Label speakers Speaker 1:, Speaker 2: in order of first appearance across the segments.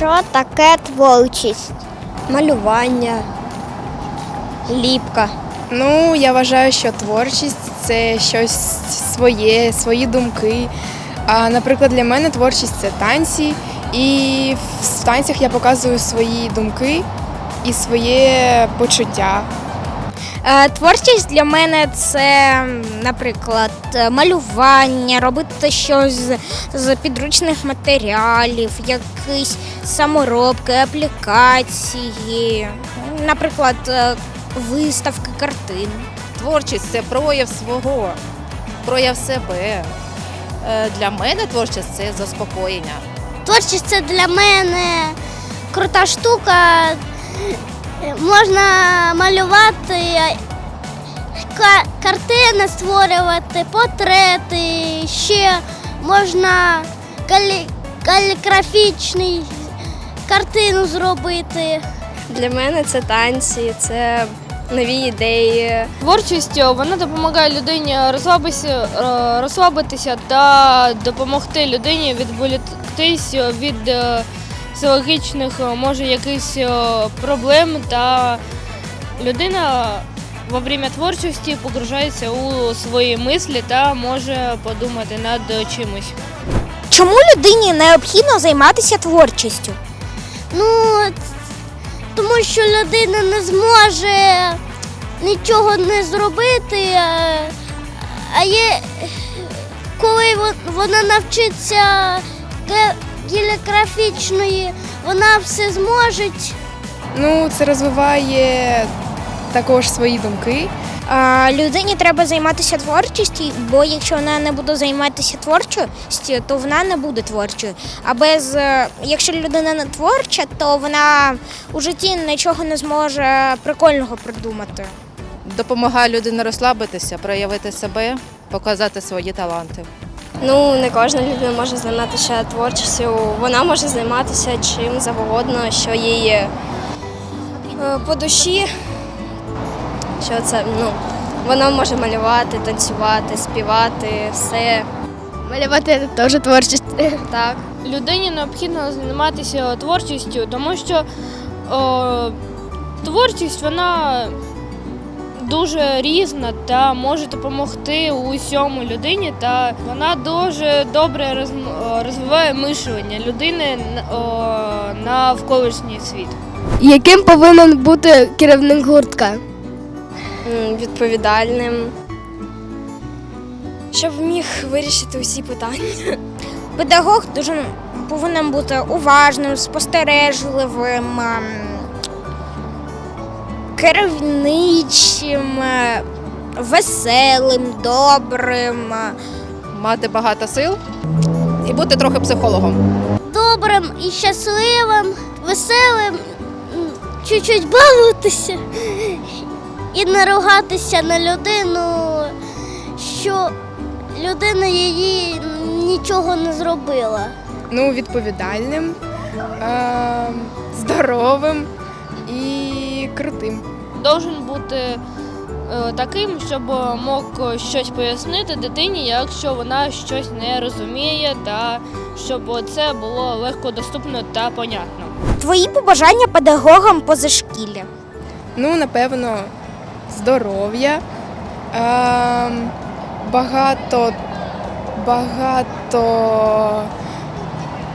Speaker 1: Що таке творчість?
Speaker 2: Малювання, ліпка.
Speaker 3: Ну, я вважаю, що творчість це щось своє, свої думки. А, наприклад, для мене творчість це танці, і в танцях я показую свої думки і своє почуття.
Speaker 1: Е, Творчість для мене це, наприклад, малювання, робити щось з, з підручних матеріалів, якісь саморобки, аплікації, наприклад, е, виставки картин.
Speaker 4: Творчість це прояв свого, прояв себе. Е, Для мене творчість це заспокоєння.
Speaker 1: Творчість це для мене крута штука. Можна малювати картини, створювати портрети, ще можна калі- каліграфічний картину зробити.
Speaker 2: Для мене це танці, це нові ідеї.
Speaker 5: Творчість е, вона допомагає людині розслабитися, е, розслабитися та допомогти людині відволіктись від психологічних, е, може, якихось е, проблем. Та людина во время творчості погружається у свої мислі та може подумати над чимось.
Speaker 1: Чому людині необхідно займатися творчістю? Ну, тому що людина не зможе нічого не зробити, а є, коли вона навчиться ке- вона все зможе.
Speaker 3: Ну, це розвиває також свої думки.
Speaker 1: А, людині треба займатися творчістю, бо якщо вона не буде займатися творчістю, то вона не буде творчою. А без е, якщо людина не творча, то вона у житті нічого не зможе прикольного придумати.
Speaker 4: Допомагає людині розслабитися, проявити себе, показати свої таланти.
Speaker 2: Ну, не кожна людина може займатися творчістю. Вона може займатися чим завгодно, що їй е, по душі. Що це, ну, вона може малювати, танцювати, співати, все. Малювати це теж творчість. Так.
Speaker 5: Людині необхідно займатися творчістю, тому що о, творчість вона дуже різна та може допомогти усьому людині, та вона дуже добре роз- розвиває мислення людини навколишній світ.
Speaker 6: Яким повинен бути керівник гуртка?
Speaker 2: Відповідальним. Щоб міг вирішити усі питання.
Speaker 1: Педагог дуже повинен бути уважним, спостережливим, керівничим, е, веселим, добрим.
Speaker 4: Мати багато сил і бути трохи психологом.
Speaker 1: добрим і щасливим, веселим, чуть-чуть бавитися і не ругатися на людину, що людина її нічого не зробила.
Speaker 3: Ну, відповідальним, е, здоровим крутим.
Speaker 5: Должен бути е, таким, щоб мог щось пояснити дитині, якщо вона щось не розуміє, та щоб це було легко доступно та понятно.
Speaker 1: Твої побажання педагогам позашкілля.
Speaker 3: Ну, напевно, здоров'я, е, багато, багато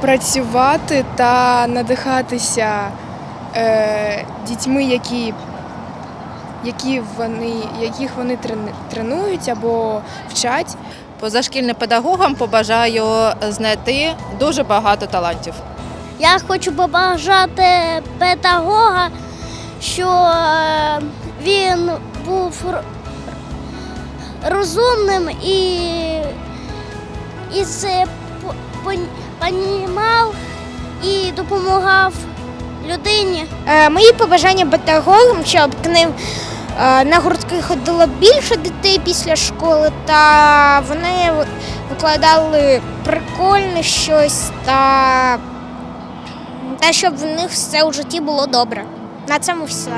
Speaker 3: працювати та надихатися е, дітьми, які, які вони, яких вони тренують або вчать.
Speaker 4: Позашкільним педагогам побажаю знайти дуже багато талантів.
Speaker 1: Я хочу побажати педагога, що е, він був розумним і, і це понімав і допомагав людині. Е, мої побажання педагогам, щоб к ним е, на гуртки ходило більше дітей після школи, та вони викладали прикольне щось та та щоб в них все у житті було добре. На цьому все.